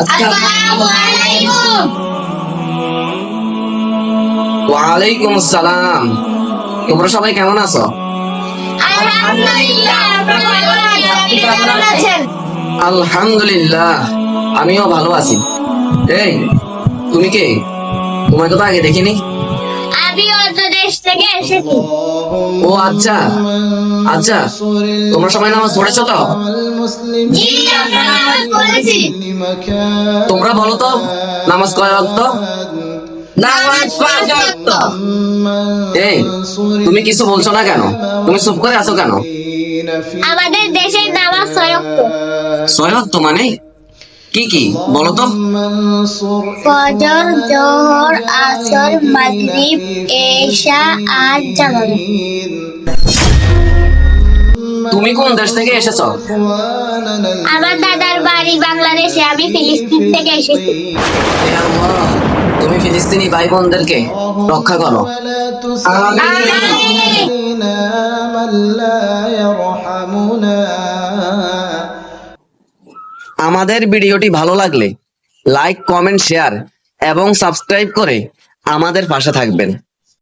আসসালামু ওয়ালাইকুম আসসালাম তোমরা সবাই কেমন আছো? আলহামদুলিল্লাহ আমিও ভালো আছি। এই তুমি কে? তোমায় তো আগে দেখিনি। ও আচ্ছা আচ্ছা তোমরা সবাই নামাজ পড়েছো তো? তোমরা বলো তো নামাজ কয় রক্ত নামাজ এই তুমি কিছু বলছো না কেন? তুমি চুপ করে আছো কেন? আমাদের দেশের নামাজ ছয় মানে? কি কি বলো তো? ফজর জোহর আসর মাগরিব এশা আর জামাত তুমি কোন দেশ থেকে এসেছ? আমার দাদার বাড়ি বাংলাদেশে আমি ফিলিস্তিন থেকে এসেছি। তুমি ফিলিস্তিনি ভাই বোনদেরকে রক্ষা করো। আমাদের ভিডিওটি ভালো লাগলে লাইক কমেন্ট শেয়ার এবং সাবস্ক্রাইব করে আমাদের পাশে থাকবেন।